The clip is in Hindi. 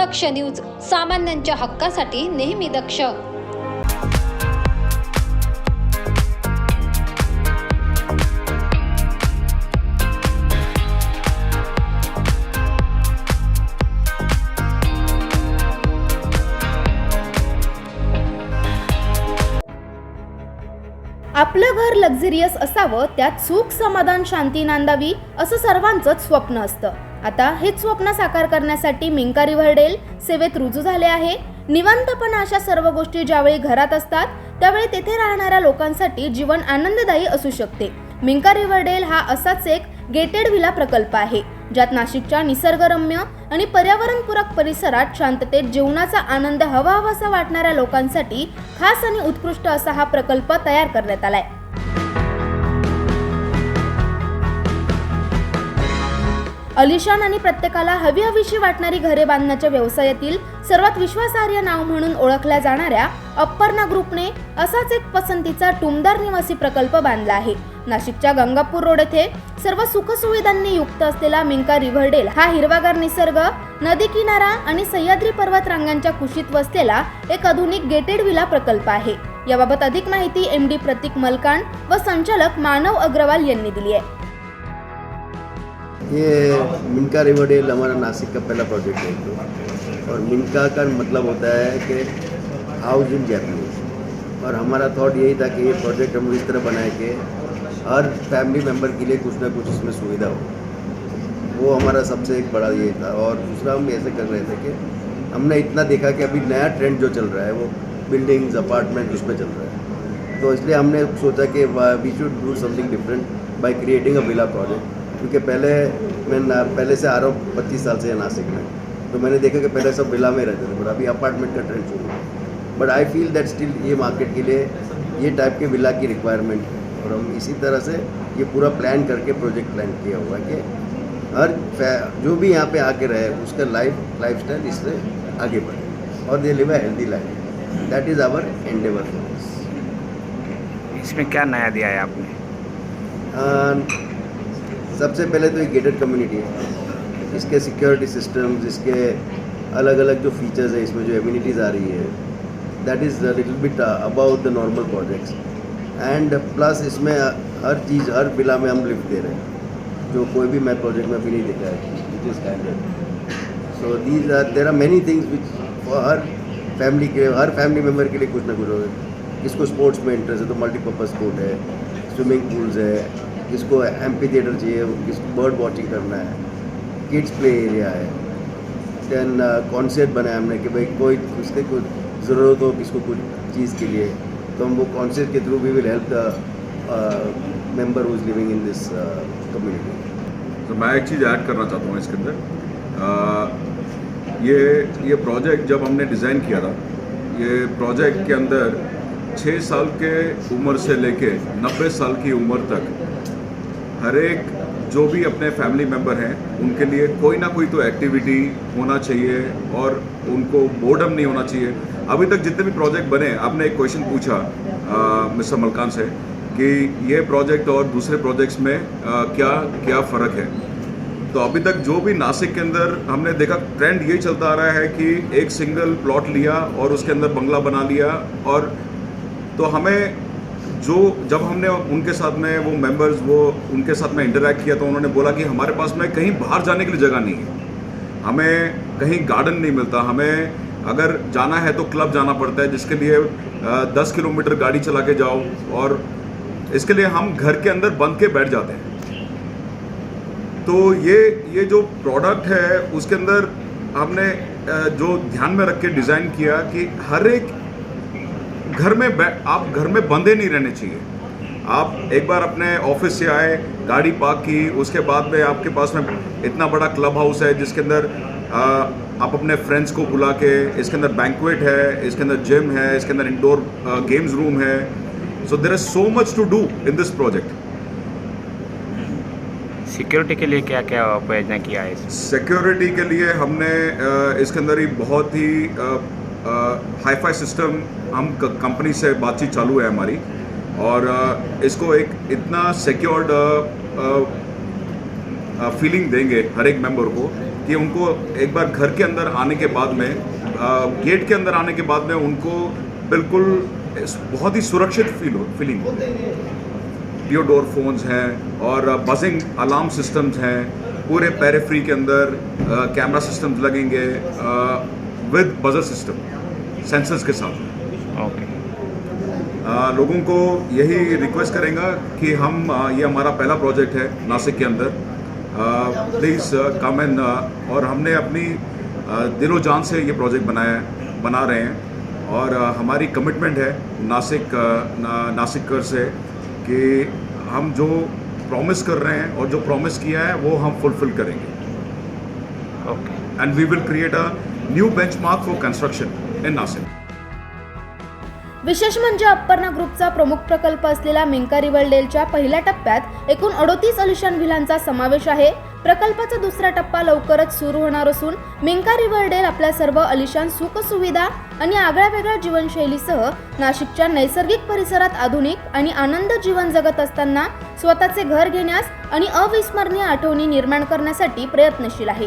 दक्ष न्यूज सामान्यांच्या हक्कासाठी नेहमी दक्ष. आपलं घर लक्झरियस असावं त्यात सुख समाधान शांती नांदावी असं सर्वांचंच स्वप्न असतं. आता हेच स्वप्न साकार करण्यासाठी मिंका रिव्हरडेल सेवेत रुजू झाले आहे. निवांतपणा अशा सर्व गोष्टी ज्यावेळी घरात असतात त्यावेळी तेथे राहणाऱ्या लोकांसाठी जीवन आनंददायी असू शकते. मिंका रिव्हरडेल हा असाच एक गेटेड विला प्रकल्प आहे ज्यात नाशिकच्या निसर्गरम्य आणि पर्यावरणपूरक परिसरात शांततेत जीवनाचा आनंद हवा हवासा वाटणाऱ्या लोकांसाठी खास आणि उत्कृष्ट असा हा प्रकल्प तयार करण्यात आलाय. अलिशान आणि प्रत्येकाला हवी हवीशी वाटणारी घरे बांधण्याच्या व्यवसायातील सर्वात विश्वासार्ह नाव म्हणून ओळखल्या जाणाऱ्या अप्पर्णा ग्रुपने असाच एक पसंतीचा टुमदार निवासी प्रकल्प बांधला आहे. नाशिकच्या गंगापूर रोड येथे सर्व सुखसुविधांनी युक्त असलेला मिंका रिव्हरडेल हा हिरवागार निसर्ग नदी किनारा आणि सह्याद्री पर्वत रांगांच्या कुशीत वसलेला एक आधुनिक गेटेड विला प्रकल्प आहे. याबाबत अधिक माहिती एम डी प्रतीक मलकान व संचालक मानव अग्रवाल यांनी दिली आहे. ये मिनका रिवरडेल हमारा नासिक का पहला प्रोजेक्ट है तो। और मिनका का मतलब होता है कि हाउस इन जैपनीज और हमारा थॉट यही था कि ये प्रोजेक्ट हम इस तरह बनाए कि हर फैमिली मेंबर के लिए कुछ ना कुछ इसमें सुविधा हो। वो हमारा सबसे एक बड़ा ये था। और दूसरा हम ऐसे कर रहे थे कि हमने इतना देखा कि अभी नया ट्रेंड जो चल रहा है, वो बिल्डिंग्स अपार्टमेंट उस पर चल रहा है। तो इसलिए हमने सोचा कि we should do something different by creating a villa project क्योंकि पहले मैं ना- पहले से आ रहा हूँ पच्चीस साल से यहाँ नासिक में। तो मैंने देखा कि पहले सब विला में रहते थे पर अभी अपार्टमेंट का ट्रेंड शुरू हुआ but I feel that still ये मार्केट के लिए ये टाइप के विला की रिक्वायरमेंट है। और हम इसी तरह से ये पूरा प्लान करके प्रोजेक्ट प्लान किया हुआ है कि हर जो भी यहाँ पे आके रहे उसका लाइफ लाइफ स्टाइल इससे आगे बढ़े। और they live healthy life that is our endeavour इसमें क्या नया दिया है आपने? अ, सबसे पहले तो ये गेटेड कम्युनिटी है। इसके सिक्योरिटी सिस्टम्स इसके अलग अलग जो फीचर्स है, इसमें जो एम्यूनिटीज़ आ रही है that is little bit about the normal projects and plus इसमें हर चीज़, हर बिला में हम लिफ्ट दे रहे हैं। जो कोई भी मैं प्रोजेक्ट में अभी नहीं देखा है which is standard so these are there are many things which her family के, हर फैमिली मेंबर के लिए कुछ ना कुछ होगा किसको स्पोर्ट्स में इंटरेस्ट है तो मल्टीपर्पज़ स्पोर्ट है स्विमिंग पूल्स है किसको एम्पी थिएटर चाहिए किसको बर्ड वॉचिंग करना है किड्स प्ले एरिया है देन कॉन्सेप्ट बनाया हमने कि भाई कोई किसके कुछ ज़रूरत हो किसको कुछ चीज़ के लिए तो हम वो कॉन्सेप्ट के through we will help the member who is living in this community तो मैं एक चीज़ ऐड करना चाहता हूँ इसके अंदर। ये ये प्रोजेक्ट जब हमने डिज़ाइन किया था, ये प्रोजेक्ट के अंदर छः साल के उम्र से लेके नब्बे साल की उम्र तक हर एक जो भी अपने फैमिली मेंबर हैं उनके लिए कोई ना कोई तो एक्टिविटी होना चाहिए और उनको बोर्डम नहीं होना चाहिए। अभी तक जितने भी प्रोजेक्ट बने आपने एक क्वेश्चन पूछा मिस्टर मलकान से कि ये प्रोजेक्ट और दूसरे प्रोजेक्ट्स में अ, क्या क्या फ़र्क है? तो अभी तक जो भी नासिक के अंदर हमने देखा ट्रेंड यही चलता आ रहा है कि एक सिंगल प्लॉट लिया और उसके अंदर बंगला बना लिया और तो हमें जो जब हमने उनके साथ में वो मेंबर्स वो उनके साथ में इंटरेक्ट किया तो उन्होंने बोला कि हमारे पास में कहीं बाहर जाने के लिए जगह नहीं है। हमें कहीं गार्डन नहीं मिलता। हमें अगर जाना है तो क्लब जाना पड़ता है, जिसके लिए दस किलोमीटर गाड़ी चला के जाओ और इसके लिए हम घर के अंदर बंद के बैठ जाते हैं। तो ये ये जो प्रोडक्ट है, उसके अंदर हमने जो ध्यान में रख के डिज़ाइन किया कि हर एक घर में आप घर में बंधे नहीं रहने चाहिए। आप एक बार अपने ऑफ़िस से आए गाड़ी पार्क की उसके बाद में आपके पास में इतना बड़ा क्लब हाउस है जिसके अंदर आप अपने फ्रेंड्स को बुला के इसके अंदर बैंकवेट है इसके अंदर जिम है इसके अंदर इंडोर गेम्स रूम है। So there is so much to do in this project security के लिए क्या क्या प्रयोजन किया है? सिक्योरिटी के लिए हमने इसके अंदर ही बहुत ही हाईफाई सिस्टम हम कंपनी से बातचीत चालू है हमारी। और अ, इसको एक इतना सिक्योर्ड फीलिंग देंगे हर एक मेंबर को कि उनको एक बार घर के अंदर आने के बाद में गेट के अंदर आने के बाद में उनको बिल्कुल बहुत ही सुरक्षित फील हो फीलिंग हो। डोर फोन्स हैं और बजिंग अलार्म सिस्टम्स हैं। पूरे पेरिफ्री के अंदर कैमरा सिस्टम्स लगेंगे विद बजर सिस्टम सेंसर्स के साथ। ओके आ, लोगों को यही रिक्वेस्ट करेंगे कि हम आ, ये हमारा पहला प्रोजेक्ट है नासिक के अंदर। प्लीज़ कम एंड और हमने अपनी आ, दिलो जान से ये प्रोजेक्ट बनाया है बना रहे हैं। और आ, हमारी कमिटमेंट है नासिक ना, नासिककर से कि हम जो प्रॉमिस कर रहे हैं और जो प्रॉमिस किया है वो हम फुलफिल करेंगे। Okay and we will create a new benchmark for construction in Nashik. विशेष म्हणजे अप्पर्णा ग्रुपचा प्रमुख प्रकल्प असलेला मिंका रिव्हरडेलच्या पहिल्या टप्प्यात एकूण अडोतीस अलिशान व्हिलांचा समावेश आहे. प्रकल्पाचा दुसरा टप्पा लवकरच सुरू होणार असून मिंका रिव्हरडेल आपल्या सर्व अलिशान सुखसुविधा आणि आगळ्या वेगळ्या जीवनशैलीसह नाशिकच्या नैसर्गिक परिसरात आधुनिक आणि आनंद जीवन जगत असताना स्वतःचे घर घेण्यास आणि अविस्मरणीय आठवणी निर्माण करण्यासाठी प्रयत्नशील आहे.